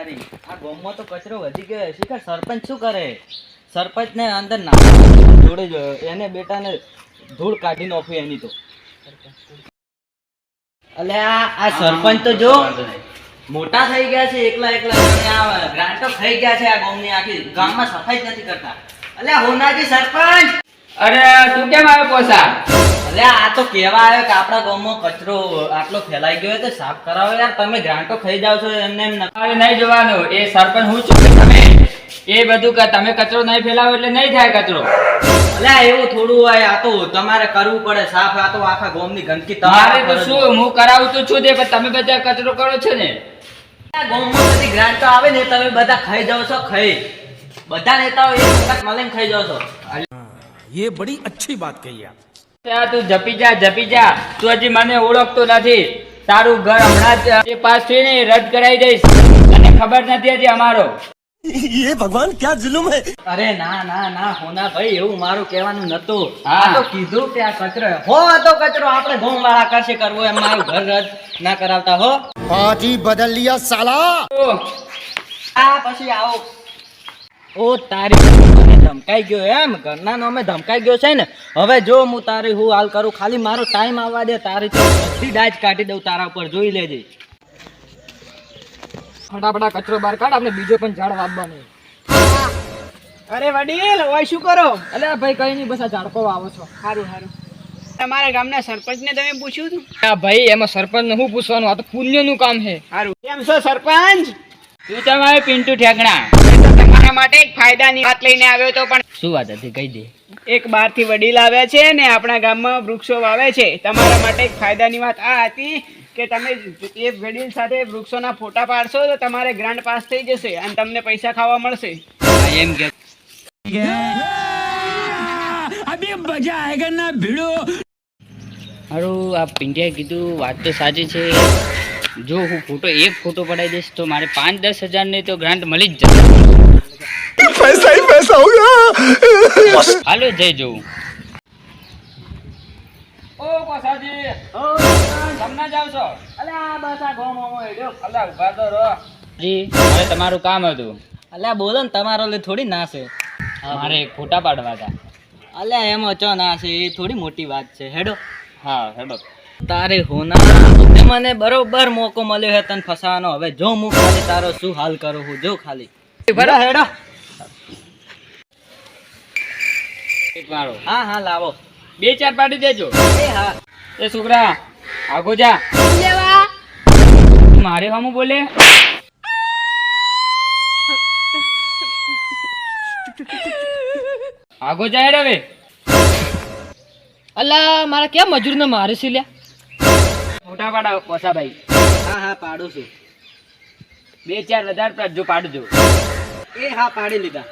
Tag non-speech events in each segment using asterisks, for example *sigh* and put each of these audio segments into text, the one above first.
તારી. આ ગામમાં તો કચરો વધી ગયો છે. કે સરપંચ શું કરે? સરપંચ ને અંદર ના જોડે જ, એને બેટાને ધૂળ કાઢી નાખી એની તો. અલે આ સરપંચ તો જો મોટા થઈ ગયા છે, એકલા એકલા ગ્રાન્ટો થઈ ગયા છે આ ગામની આખી. ગામમાં સફાઈ નથી કરતા. અલે હોનાજી સરપંચ! અરે તું કેમ આવ્યો પોસા અલે આ તો કેવા આવ્યો કે આપણા ગામમાં કચરો આટલો ફેલાઈ ગયો છે તો સાફ કરાવો યાર તમે ગ્રાન્ટો ખાઈ જાવ છો એમને એમ ન- અરે નહીં જોવાનું એ સરપંચ હું છું કે તમે એ બધું કે તમે કચરો નહીં ફેલાવો એટલે નહીં થાય કચરો અલે એવું થોડું હોય આ તો તમારે કરવું પડે સાફ આ તો આખા ગામની ગંદકી મારે તમારે તો શું હું કરાવું તો છું તે પણ તમે બધા કચરો કરો છો ને આ ગામમાં બધી ગ્રાન્ટો આવે ને તમે બધા ખાઈ જાવ છો ખાઈ બધા નેતાઓ એક વખત મળીને ખાઈ જાવ છો ये बड़ी अच्छी बात कही आप આ તું જપી જા જપી જા. તું હજી મને ઓળખતો નથી. તારું ઘર હમણાં જ પાસ થઈ રદ કરાવી દઈશ. તને ખબર નથી હજી અમારો. *laughs* ભગવાન ક્યાં જુલુમ હે? અરે ના ના ના હોના ભાઈ એવું મારું કહેવાનું નતું હા. તો કીધું કે આ કચરો હો. તો કચરો. આપણે ઘઉં વાળા કરશે કરવો એમ મારું ઘર રદ ના કરાવતા હો. પાટી બદલ લિયા સાલા આ પછી આવો. ઓ તારી ધમકાઈ ગયો એમ. ઘરના નામે ધમકાઈ ગયો છે ને. હવે જો હું તારી હું હાલ કરું. ખાલી મારો ટાઈમ આવવા દે. તારી તો બધી ડાજ કાઢી દઉં તારા ઉપર. જોઈ લેજે. ફટાફટા કચરો બહાર કાઢ. આપણે બીજો પણ ઝાડ વાવવાનો અરે વડીલ ઓય શું કરો? અલે ભાઈ કઈ નહીં બસ આ ઝાડકો વાવો છો. સારું સારું તમારા ગામના સરપંચને તમે પૂછ્યું હતું? હા ભાઈ એમાં સરપંચ હું પૂછવાનું? આ તો પુણ્યનું કામ છે. સારું કેમ છો સરપંચ? તું તમારે પિન્ટુ ઠેકણા? તમારા માટે એક ફાયદાની વાત લઈને આવ્યો તો પણ શું વાત હતી? કહી દે. એક બારથી વડીલ આવ્યા છે ને આપણા ગામમાં વૃક્ષો વાવે છે. તમારા માટે એક ફાયદાની વાત આ હતી કે તમે એ વડીલ સાથે વૃક્ષોના ફોટા પાડશો તો તમારે ગ્રાન્ડ પાસ થઈ જશે અને તમને પૈસા ખાવા મળશે. એમ કે. હારું આ પિંડિયા કીધું વાત તો સાચી છે. જો હું ફોટો એક ફોટો પડાવી દઈશ તો મારે પાંચ દસ હજારની તો ગ્રાન્ટ મળી જ જશે. पैसा ही पैसा होगा હાલો જઈ જવું ઓ કોસાજી ઓ તમને જાવ છો અલ્યા બસ આ ગામમાં હેડ્યો અલા ઉભા તો રહો જી મારે તમારું કામ હતું અલ્યા બોલો ને તમારો લે થોડી ના છે મારે એક ફોટા પાડવા હતા અલ્યા એમાં ચો ના છે એ થોડી મોટી વાત છે હેડો હા હેડો તારે હોના તે મને બરોબર મોકો મળ્યો છે તને ફસાવાનો હવે જો હું ખાલી તારો શું હાલ કરું હું જો ખાલી હેડો હેડો મારો હા હા લાવો. બે ચાર પાડી દેજો. એ હા. એ છોકરા આગો જા. મારે હમું બોલે? આગો જા હેડ હવે. અલા મારા કેમ મજૂરને મારે છે લ્યા? ફોટા પાડાવો કોસાભાઈ હા હા પાડું છું. બે ચાર હજાર જો પાડજો. એ હા પાડી લીધા.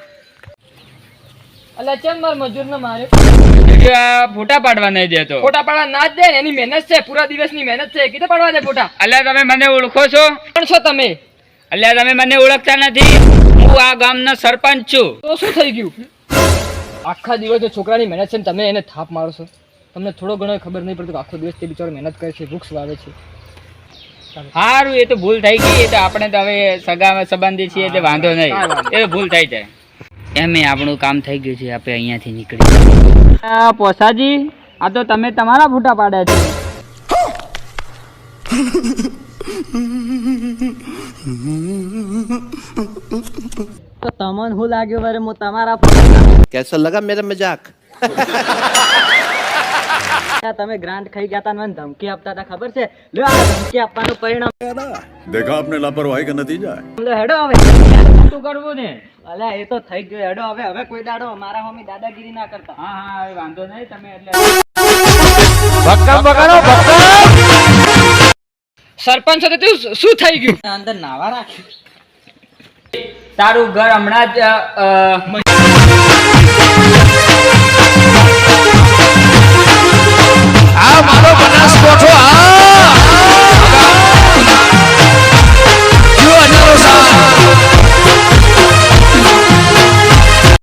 અલા ચમ માર મજૂરને મારે જો આ ફોટા પાડવા નહીં દેતો. ફોટા પાડવા ના દે એની મહેનત છે પૂરા દિવસની મહેનત છે. કીધે પાડવા દે ફોટા. અલ્યા તમે મને ઓળખો છો? પણ છો તમે? અલ્યા તમે મને ઓળખતા નથી. હું આ ગામનો સરપંચ છું. તો શું થઈ ગયું? આખા દિવસ છોકરાની મહેનત છે ને તમે એને થાપ મારો છો. તમને થોડો ઘણો ખબર નહીં પડતું આખો દિવસ તે બિચારો મહેનત કરે છે વૃક્ષ વાવે છે. સારું એ તો ભૂલ થઈ ગઈ. એ તો આપણે તો હવે સગા સંબંધી છીએ એટલે વાંધો નહીં. એ ભૂલ થઈ જાય. એમ એ આપણું કામ થઈ ગયું છે આપણે અહીંયાથી નીકળી પોસાજી આ તો તમે તમારા ફૂટા પાડ્યા છે. તો તમને શું લાગ્યું મારે હું તમારા કેસો લગા મેરે મજાક? *laughs* તમે ગ્રાન્ટ ખાઈ ગયા હતા ધમકી આપતા હતા ખબર છે? લો આ ધમકી આપવાનું પરિણામ. દેખા આપને લાપરવાહી કે નતીજા લો હેડો હવે શું કરવું ને? અલ્યા એ તો થઈ ગયો હેડો હવે હવે કોઈ દાડો મારા મમ્મી દાદાગીરી ના કરતા. હા હા હવે વાંધો નહીં તમે એટલે ભક્કમ બગાડો ભક્કમ! સરપંચ સાથે તું શું થઈ ગયું? અંદર નાવા રાખ્યું. તારું ઘર હમણાં જ 马超本来是多